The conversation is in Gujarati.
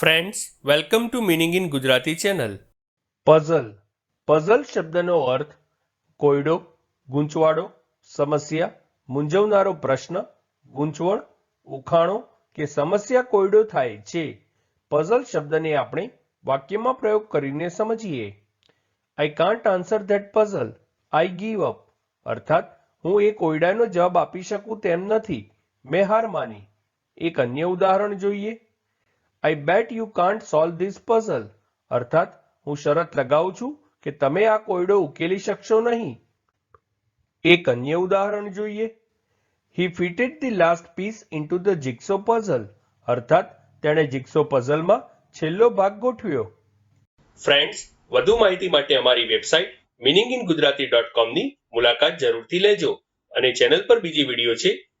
Friends welcome to meaning in Gujarati channel puzzle puzzle શબ્દનો અર્થ કોયડો, ગૂંચવાડો, સમસ્યા, મૂંઝવનારો પ્રશ્ન, ગૂંચવણ, ઉખાણો કે સમસ્યા કોયડો થાય છે. પઝલ શબ્દને આપણે વાક્યમાં પ્રયોગ કરીને સમજીએ. I can't answer that puzzle I give up અર્થાત, હું એ કોયડાનો જવાબ આપી શકું તેમ નથી. મેં હાર માની. એક અન્ય ઉદાહરણ જોઈએ. I bet you can't solve this puzzle અર્થાત, હું શરત લગાવું છું કે તમે આ કોયડો ઉકેલી શકશો નહીં. એક અન્ય ઉદાહરણ જોઈએ. He fitted the last piece into the jigsaw puzzle અર્થાત, તેણે જિક્સો પઝલમાં છેલ્લો ભાગ ગોઠવ્યો. ફ્રેન્ડ્સ વધુ માહિતી માટે અમારી website meaning in Gujarati dot કોમની મુલાકાત જરૂરથી લેજો અને ચેનલ પર બીજી વીડિયો છે